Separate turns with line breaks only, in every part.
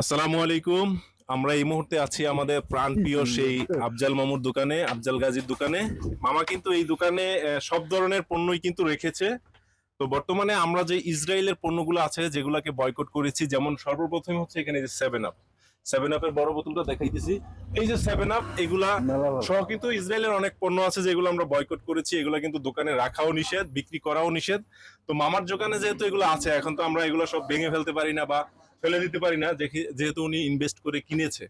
আসসালামু আলাইকুম। আমরা এই মুহূর্তে আছি আমাদের প্রাণপ্রিয় সেই আফজাল মামুর দোকানে আফজাল গাজীর দোকানে। মামা কিন্তু এই দোকানে সব ধরনের পণ্যই কিন্তু রেখেছে। তো বর্তমানে আমরা যে ইসরায়েলের পণ্যগুলো আছে যেগুলোকে বয়কট করেছি যেমন সর্বপ্রথম হচ্ছে এখানে যে সেভেন আপ সেভেন আপের বড় বোতলটা দেখাইতেছি। এই যে সেভেন আপ এগুলা সহ কিন্তু ইসরায়েলের অনেক পণ্য আছে যেগুলো আমরা বয়কট করেছি এগুলো কিন্তু দোকানে রাখাও নিষেধ বিক্রি করাও নিষেধ। তো মামার দোকানে যেহেতু এগুলো আছে এখন তো আমরা এগুলো সব ভেঙে ফেলতে পারি না বা ফেলে দিতে পারি না যেহেতু উনি ইনভেস্ট করে কিনেছে।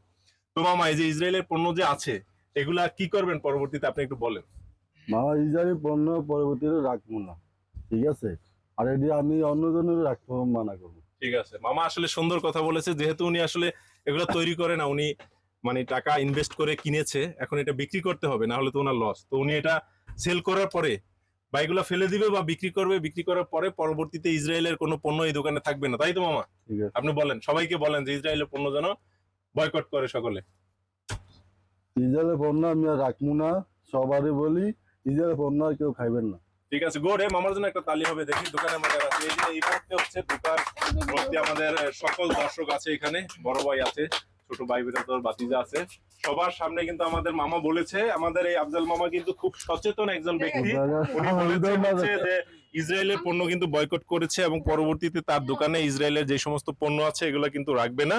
তো মামা এই যে ইসরায়েলের পণ্য যে আছে এগুলা কি করবেন পরবর্তীতে আপনি একটু বলেন।
মামা ইজারি পণ্য পরবর্তীতে রাখব না ঠিক আছে? আর এটি আমি অন্যজনের রাখতে মানা করব।
ঠিক আছে। মামা আসলে সুন্দর কথা বলেছে যেহেতু উনি আসলে এগুলো তৈরি করে না উনি মানে টাকা ইনভেস্ট করে কিনেছে এখন এটা বিক্রি করতে হবে না হলে তো ওনার লস তো উনি এটা সেল করার পরে বা এগুলো ফেলে দিবে বা বিক্রি করবে বিক্রি করার পরে পরবর্তীতে ইসরায়েলের কোনো পণ্য এই দোকানে থাকবে না। তাই তো মামা? আপনি বলেন সবাইকে বলেন যে ইসরায়েলের পণ্য যেন বয়কট করে সকলে।
ইজারের পণ্য আমি আর রাখব না সবারই বলি ইজারের পণ্য আর কেউ খাইবেন না।
ঠিক আছে গোরে মামার জন্য একটা তালি হবে দেখি দোকানে আমাদের আছে এই মুহূর্তে হচ্ছে দোকান আমাদের সকল দর্শক আছে এখানে বড় ভাই আছে। ছোট ভাই বিরাদর বাতিজা আছে। সবার সামনে কিন্তু আমাদের মামা বলেছে আমাদের এই আফজাল মামা কিন্তু খুব সচেতন একজন ব্যক্তি। উনি বলেছে যে ইসরায়েলের পণ্য কিন্তু বয়কট করেছে এবং পরবর্তীতে তার দোকানে ইসরায়েলের যে সমস্ত পণ্য আছে এগুলো কিন্তু রাখবে না।